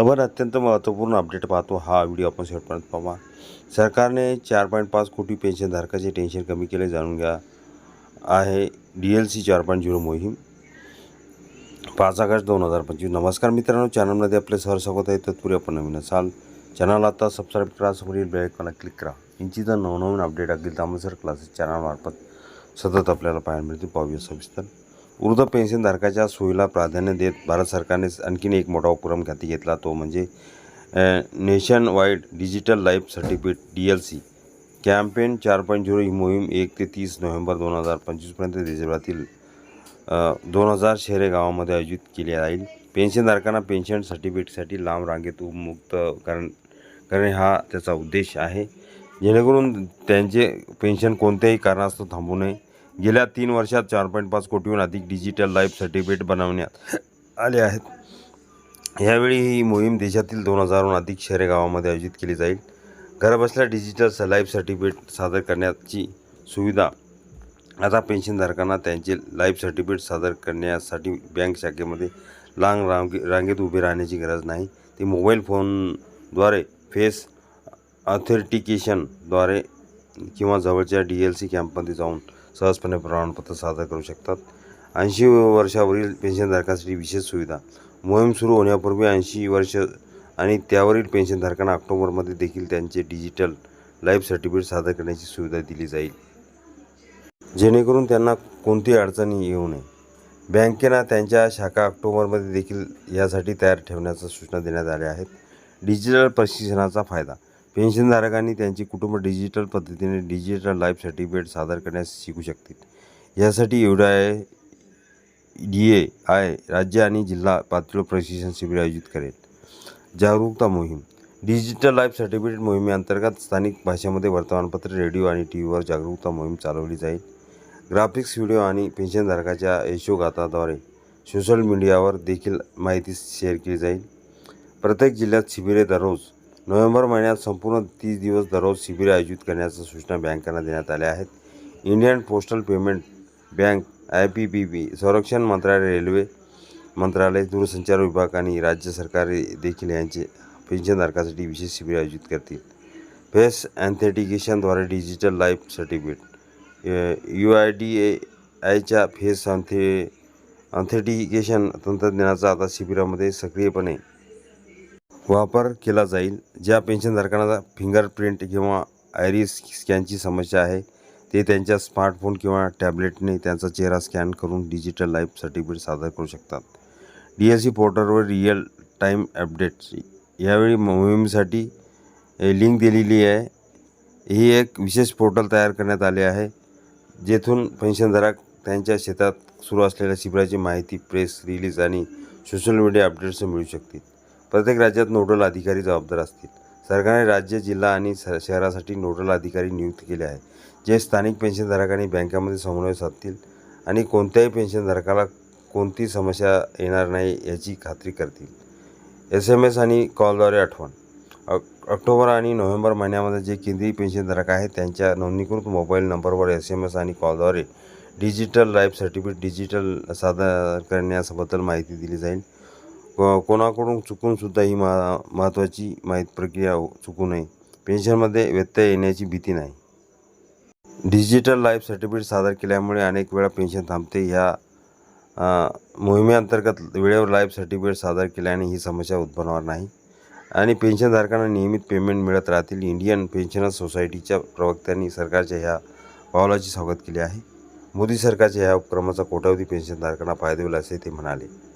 आपण अत्यंत महत्त्वपूर्ण अपडेट पाहतो. हा व्हिडिओ आपण शेवटपर्यंत पाहा. सरकारने चार पॉईंट पाच कोटी पेन्शनधारकाचे टेन्शन कमी केले जाणून घ्या. आहे डी एल सी चार पॉईंट झिरो मोहीम. पाच ऑगस्ट दोन हजार पंचवीस. नमस्कार मित्रांनो चॅनलमध्ये आपले सर स्वागत आहे. तत्पूर्वी आपण नवीन असाल. चॅनल आता सबस्क्राईब करा समोरील बेलायकॉनला क्लिक करा. यांची जर नवनवीन अपडेट अगदी तांबसर क्लासेस चॅनलमार्फत सतत आपल्याला पाहायला मिळते पाहूया सविस्तर. वृद्ध पेन्शनधारकाच्या सोयीला प्राधान्य देत भारत सरकारने आणखीन एक मोठा उपक्रम हाती घेतला तो म्हणजे nation wide digital life certificate D L C. Campaign चार पॉईंट झिरो ही मोहीम एक ते तीस नोव्हेंबर दोन हजार पंचवीसपर्यंत देशभरातील दोन हजार शहरे गावामध्ये आयोजित केली जाईल. पेन्शनधारकांना पेन्शन सर्टिफिकेटसाठी लांब रांगेत उपमुक्त करण करणे हा त्याचा उद्देश आहे. जेणेकरून त्यांचे पेन्शन कोणत्याही कारणास्तव थांबू नये. गेल्या तीन वर्षात चार पॉईंट पाच कोटीहून अधिक डिजिटल लाईफ सर्टिफिकेट बनवण्यात आले आहेत. यावेळी ही मोहीम देशातील दोन हजारहून अधिक शहरे गावामध्ये आयोजित केली जाईल. घरबसल्या डिजिटल स लाईफ सर्टिफिकेट सादर करण्याची सुविधा आता पेन्शनधारकांना त्यांचे लाईफ सर्टिफिकेट सादर करण्यासाठी बँक शाखेमध्ये लांग रांगे रांगेत उभे राहण्याची गरज नाही. ते मोबाईल फोनद्वारे फेस ऑथेंटिकेशनद्वारे किंवा जवळच्या डी एल सी कॅम्पमध्ये जाऊन सहजपणे प्रमाणपत्र सादर करू शकतात. ऐंशी वर्षावरील पेन्शनधारकांसाठी विशेष सुविधा. मोहीम सुरू होण्यापूर्वी ऐंशी वर्ष आणि त्यावरील पेन्शनधारकांना ऑक्टोबरमध्ये देखील त्यांचे डिजिटल लाईफ सर्टिफिकेट सादर करण्याची सुविधा दिली जाईल. जेणेकरून त्यांना कोणतीही अडचणी येऊ नये. बँकेना त्यांच्या शाखा ऑक्टोबरमध्ये देखील यासाठी तयार ठेवण्याच्या सूचना देण्यात आल्या आहेत. डिजिटल प्रशिक्षणाचा फायदा. पेन्शनधारकांनी त्यांचे कुटुंब डिजिटल पद्धतीने डिजिटल लाईफ सर्टिफिकेट सादर करण्यास शिकू शकतील. यासाठी एवढा आहे डी ए आय राज्य आणि जिल्हा पातळीवर प्रशिक्षण शिबिर आयोजित करेल. जागरूकता मोहीम. डिजिटल लाईफ सर्टिफिकेट मोहिमेअंतर्गत स्थानिक भाषेमध्ये वर्तमानपत्र रेडिओ आणि टी व्हीवर जागरूकता मोहीम चालवली जाईल. ग्राफिक्स व्हिडिओ आणि पेन्शनधारकाच्या यशोगाथाद्वारे सोशल मीडियावर देखील माहिती शेअर केली जाईल. प्रत्येक जिल्ह्यात शिबिरे दररोज नोव्हेंबर महिन्यात संपूर्ण तीस दिवस दररोज शिबिर आयोजित करण्याच्या सूचना बँकांना देण्यात आल्या आहेत. Indian postal payment bank I P P B संरक्षण मंत्रालय रेल्वे मंत्रालय दूरसंचार विभाग आणि राज्य सरकारे देखील यांचे पेन्शनधारकासाठी विशेष शिबिर आयोजित करतील. Face अँथेटिकेशनद्वारे digital life certificate U I D A आयच्या फेस अंथे ऑथेंटिकेशन तंत्रज्ञानाचा आता शिबिरामध्ये सक्रियपणे वापर केला जाईल. ज्या पेन्शनधारकांना फिंगरप्रिंट किंवा आयरिस स्कॅनची समस्या आहे ते त्यांच्या स्मार्टफोन किंवा टॅबलेटने त्यांचा चेहरा स्कॅन करून डिजिटल लाईफ सर्टिफिकेट सादर करू शकतात. डी एस सी पोर्टलवर रिअल टाईम अपडेट्स यावेळी मोहिमेसाठी लिंक दिलेली आहे. ही एक विशेष पोर्टल तयार करण्यात आले आहे जेथून पेन्शनधारक त्यांच्या शेतात सुरू असलेल्या शिबिराची माहिती प्रेस रिलीज आणि सोशल मीडिया अपडेट्स मिळू शकतील. प्रत्येक राज्यात नोडल अधिकारी जबाबदार असतील. सरकारने राज्य जिल्हा आणि स शहरासाठी नोडल अधिकारी नियुक्त केले आहे जे स्थानिक पेन्शनधारकांनी बँकामध्ये समन्वय साधतील आणि कोणत्याही पेन्शनधारकाला कोणती समस्या येणार नाही याची खात्री करतील. एस एम एस आणि कॉलद्वारे आठवण. ऑक्टोबर आणि नोव्हेंबर महिन्यामध्ये जे केंद्रीय पेन्शनधारक आहेत त्यांच्या नोंदणीकृत मोबाईल नंबरवर एस एम एस आणि कॉलद्वारे डिजिटल लाईफ सर्टिफिकेट डिजिटल सादर करण्याबद्दल माहिती दिली जाईल. को कोणाकडून चुकूनसुद्धा ही मा महत्त्वाची माहिती प्रक्रिया हो, चुकू नये. पेन्शनमध्ये व्यत्यय येण्याची भीती नाही. डिजिटल लाईफ सर्टिफिकेट सादर केल्यामुळे अनेक वेळा पेन्शन थांबते. ह्या मोहिमेअंतर्गत वेळेवर लाईफ सर्टिफिकेट सादर केल्याने ही समस्या उद्भवणार नाही. आणि पेन्शनधारकांना नियमित पेमेंट मिळत राहतील. इंडियन पेन्शनर्स सोसायटीच्या प्रवक्त्यांनी सरकारच्या ह्या पावलाची स्वागत केले आहे. मोदी सरकारच्या ह्या उपक्रमाचा कोट्यावधी पेन्शनधारकांना फायदा होईल असे ते म्हणाले.